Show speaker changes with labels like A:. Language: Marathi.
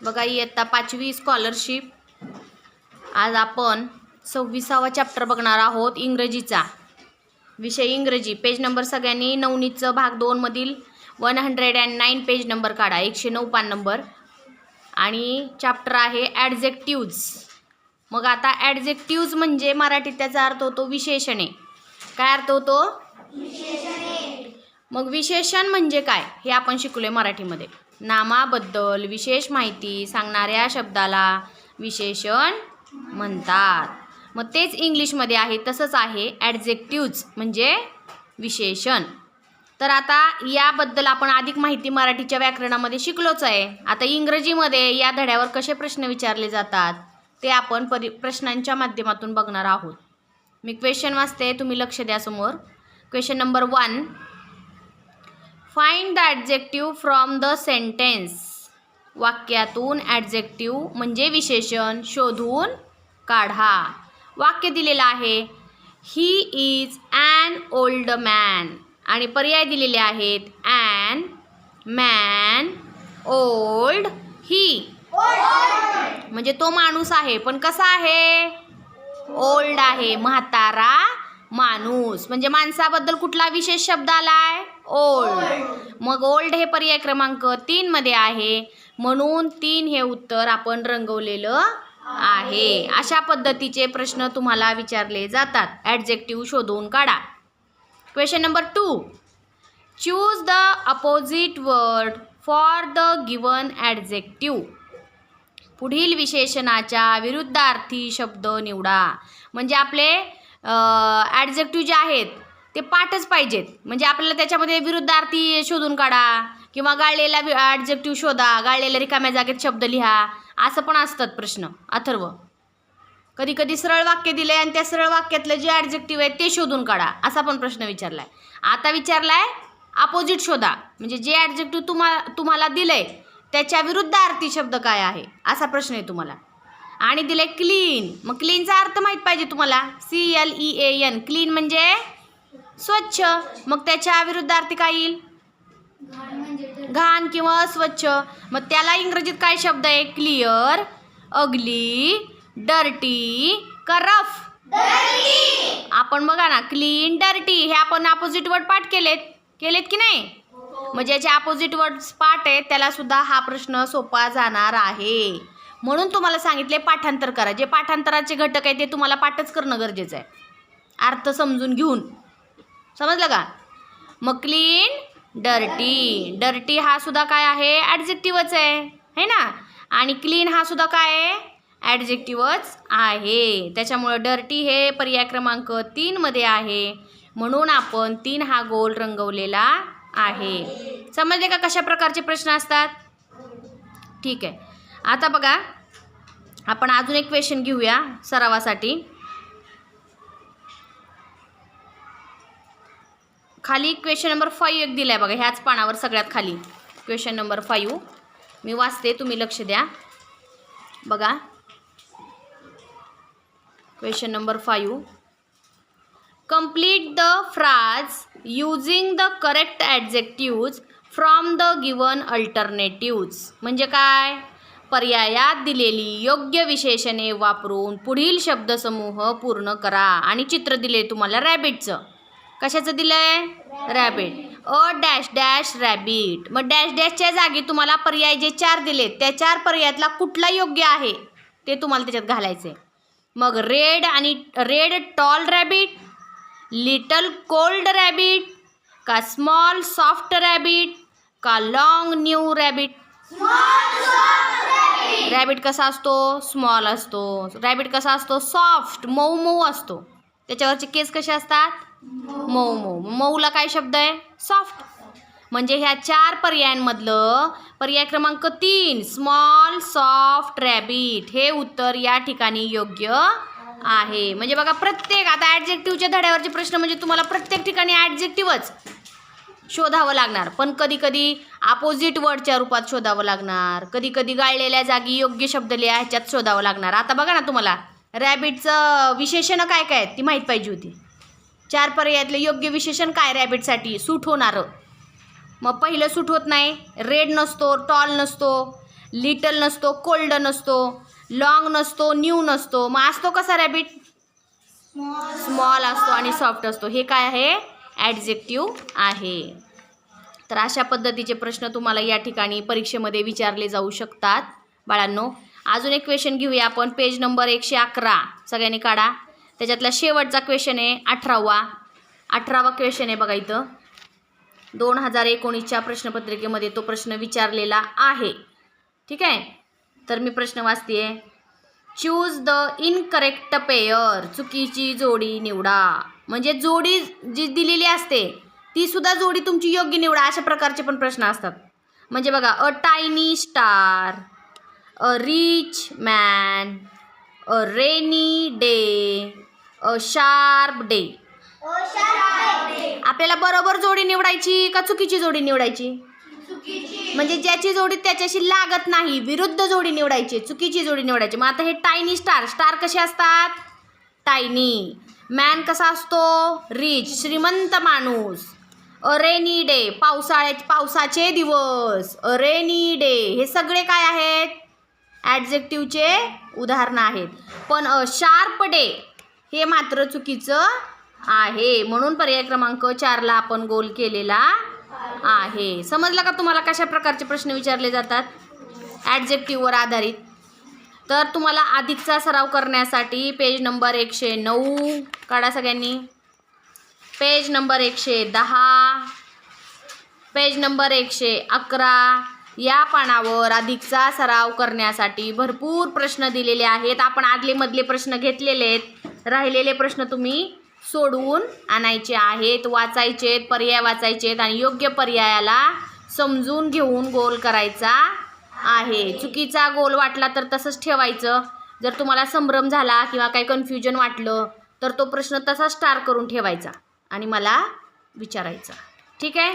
A: बघा इयत्ता पाचवी स्कॉलरशिप आज आपण सव्वीसावा चॅप्टर बघणार आहोत इंग्रजीचा. विषय इंग्रजी. पेज नंबर सगळ्यांनी नवनीतचं भाग दोनमधील one hundred and nine page number काढा. एकशे नऊ पान नंबर आणि चॅप्टर आहे ॲडजेक्टिव्ज मग आता ॲडजेक्टिव्ज म्हणजे मराठीत त्याचा अर्थ होतो विशेषणे. काय अर्थ होतो? मग विशेषण म्हणजे काय? हे आपण शिकलोय मराठीमध्ये. नामाबद्दल विशेष माहिती सांगणाऱ्या शब्दाला विशेषण म्हणतात. मग तेच इंग्लिशमध्ये आहे तसंच आहे. ॲडजेक्टिव्ज म्हणजे विशेषण. तर आता याबद्दल आपण अधिक माहिती मराठीच्या व्याकरणामध्ये शिकलोच आहे. आता इंग्रजीमध्ये या धड्यावर कसे प्रश्न विचारले जातात ते आपण परि प्रश्नांच्या माध्यमातून बघणार आहोत. मी क्वेश्चन वाचते तुम्ही लक्ष द्या समोर. Question number one find the adjective from the sentence. वाक्यातून adjective म्हणजे विशेषण शोधून काढा. वाक्य दिलेलं आहे he is an old man आणि पर्याय दिलेले आहेत ॲन मॅन ओल्ड ही म्हणजे तो माणूस आहे पण कसा आहे? ओल्ड आहे म्हातारा माणूस. म्हणजे माणसाबद्दल कुठला विशेष शब्द आलाय? ओल्ड मग ओल्ड हे पर्याय क्रमांक तीन मध्ये आहे. म्हणून तीन हे उत्तर आपण रंगवलेलं आहे. अशा पद्धतीचे प्रश्न तुम्हाला विचारले जातात. ॲडजेक्टिव्ह शोधून काढा. Question number two choose the opposite word for the given adjective पुढील विशेषणाच्या विरुद्धार्थी शब्द निवडा. म्हणजे आपले ॲडजेक्टिव्ह जे आहेत ते पाठच पाहिजेत. म्हणजे आपल्याला त्याच्यामध्ये विरुद्धार्थी शोधून काढा किंवा गाळलेला ॲडजेक्टिव्ह शोधा गाळलेल्या रिकाम्या जागेत शब्द लिहा असं पण असतात प्रश्न अथर्व. कधी कधी सरळ वाक्य दिले आणि त्या सरळ वाक्यातलं जे ॲडजेक्टिव्ह आहे ते शोधून काढा असा पण प्रश्न विचारलाय. आता विचारलाय अपोजिट शोधा. म्हणजे जे ॲडजेक्टिव्ह तुम्हा तुम्हाला दिलंय त्याच्या विरुद्ध आरती शब्द काय आहे असा प्रश्न आहे तुम्हाला. आणि दिले क्लीन मग क्लीनचा अर्थ माहीत पाहिजे तुम्हाला? C L E A N clean म्हणजे स्वच्छ. मग त्याच्या विरुद्धार्थी काय येईल? घाण किंवा अस्वच्छ. मग त्याला इंग्रजीत काय शब्द आहे? क्लिअर अगली डर्टी करफ आपण बघा ना क्लीन डर्टी हे आपण अपोजिट वर्ड पाठ केलेत. केलेत की नाही? म्हणजे ज्याचे अपोजिट वर्ड पाठ आहेत त्याला सुद्धा हा प्रश्न सोपा जाणार आहे. म्हणून तुम्हाला सांगितले पाठांतर करा. जे पाठांतराचे घटक आहे ते तुम्हाला पाठच करणं गरजेचं आहे. अर्थ समजून घेऊन. समजलं का? मग क्लीन डर्टी डर्टी हा सुद्धा काय आहे? ॲडजेक्टिव्हच आहे. है ना? आणि क्लीन हा सुद्धा काय आहे? ॲडजेक्टिव्हच आहे. त्याच्यामुळं डर्टी हे पर्याय क्रमांक तीनमध्ये आहे. म्हणून आपण तीन हा गोल रंगवलेला आहे. समजले का कशा प्रकारचे प्रश्न असतात? ठीक आहे. आता बघा आपण अजून एक क्वेश्चन घेऊया सरावासाठी. खाली क्वेश्चन नंबर फाईव्ह एक दिला आहे बघा ह्याच पानावर सगळ्यात खाली. क्वेश्चन नंबर फाईव्ह मी वाचते तुम्ही लक्ष द्या. बघा. Question number five complete the phrase using the correct adjectives from the given alternatives म्हणजे काय? पर्यायात दिलेली योग्य विशेषणे वापरून पुढील शब्दसमूह पूर्ण करा आणि चित्र दिले तुम्हाला रॅबिटचं कशाचं दिलं आहे rabbit a dash dash rabbit मग डॅश डॅशच्या जागी तुम्हाला पर्याय जे चार दिलेत त्या चार पर्यायातला कुठला योग्य आहे ते तुम्हाला त्याच्यात घालायचं आहे मग रेड आणि red tall rabbit little cold rabbit का स्मॉल सॉफ्ट रॅबिट का लॉंग न्यू रॅबिट रॅबिट कसा असतो? स्मॉल असतो. रॅबिट कसा असतो? सॉफ्ट मऊ मऊ असतो. त्याच्यावरचे केस कसे असतात? मऊ मऊ. मऊला काय शब्द आहे? सॉफ्ट म्हणजे ह्या चार पर्यायांमधलं पर्याय क्रमांक तीन स्मॉल सॉफ्ट रॅबिट हे उत्तर या ठिकाणी योग्य आहे. म्हणजे बघा प्रत्येक आता ॲडजेक्टिव्हच्या धड्यावरचे प्रश्न म्हणजे तुम्हाला प्रत्येक ठिकाणी ॲडजेक्टिव्हच शोधावं लागणार. पण कधी कधी अपोजिट वर्डच्या रूपात शोधावं लागणार. कधी कधी गाळलेल्या जागी योग्य शब्द लिहा ह्याच्यात शोधावं लागणार. आता बघा ना तुम्हाला रॅबिटचं विशेषणं काय काय आहेत ती माहीत पाहिजे होती. चार पर्यायातलं योग्य विशेषण काय रॅबिटसाठी सूट होणारं. मग पहिलं सूट होत नाही. रेड नसतो टॉल नसतो लिटल नसतो कोल्ड नसतो लॉंग नसतो न्यू नसतो. मग असतो कसा रॅबिट स्मॉल असतो आणि सॉफ्ट असतो. हे काय आहे? ॲडजेक्टिव्ह आहे. तर अशा पद्धतीचे प्रश्न तुम्हाला या ठिकाणी परीक्षेमध्ये विचारले जाऊ शकतात. बाळांनो अजून एक क्वेश्चन घेऊया आपण. पेज नंबर एकशे अकरा. सगळ्यांनी काढा. त्याच्यातला शेवटचा क्वेश्चन आहे अठरावा. अठरावा क्वेश्चन आहे बघा इथं. दोन हजार एकोणीसच्या प्रश्नपत्रिकेमध्ये तो प्रश्न विचारलेला आहे. ठीक आहे? तर मी प्रश्न वाचते चूज द इनकरेक्ट पेयर चुकीची जोडी निवडा. म्हणजे जोडी जी दिलेली असते ती सुद्धा जोडी तुमची योग्य निवडा अशा प्रकारचे पण प्रश्न असतात. म्हणजे बघा a tiny star a rich man a rainy day a sharp day. आपल्याला बरोबर जोडी निवडायची का चुकीची जोडी निवडायची? म्हणजे ज्याची जोडी त्याच्याशी लागत नाही विरुद्ध जोडी निवडायची चुकीची जोडी निवडायची. मग आता हे टायनी स्टार स्टार कसे असतात? टायनी. मॅन कसा असतो? रिच श्रीमंत माणूस. अ रेनी डे पावसाळ्या पावसाचे दिवस. अ रेनी डे हे सगळे काय आहेत? ॲडजेक्टिव्हचे उदाहरणं आहेत. पण अ शार्प डे हे मात्र चुकीचं आहे. म्हणून पर्याय क्रमांक चारला आपण गोल केलेला आहे. समजलं का तुम्हाला कशा प्रकारचे प्रश्न विचारले जातात? ॲडजेक्टिव्हवर आधारित. तर तुम्हाला अधिकचा सराव करण्यासाठी पेज नंबर एकशे नऊ काढा सगळ्यांनी. पेज नंबर एकशे दहा पेज नंबर एकशे अकरा या पानावर अधिकचा सराव करण्यासाठी भरपूर प्रश्न दिलेले आहेत. आपण आदले मधले प्रश्न घेतलेले आहेत. राहिलेले प्रश्न तुम्ही सोडवून आणायचे आहेत वाचायचे आहेत पर्याय वाचायचे आहेत आणि योग्य पर्यायाला समजून घेऊन गोल करायचा आहे. चुकीचा गोल वाटला तर तसंच ठेवायचं. जर तुम्हाला संभ्रम झाला किंवा काही कन्फ्युजन वाटलं तर तो प्रश्न तसा स्टार करून ठेवायचा आणि मला विचारायचा. ठीक आहे?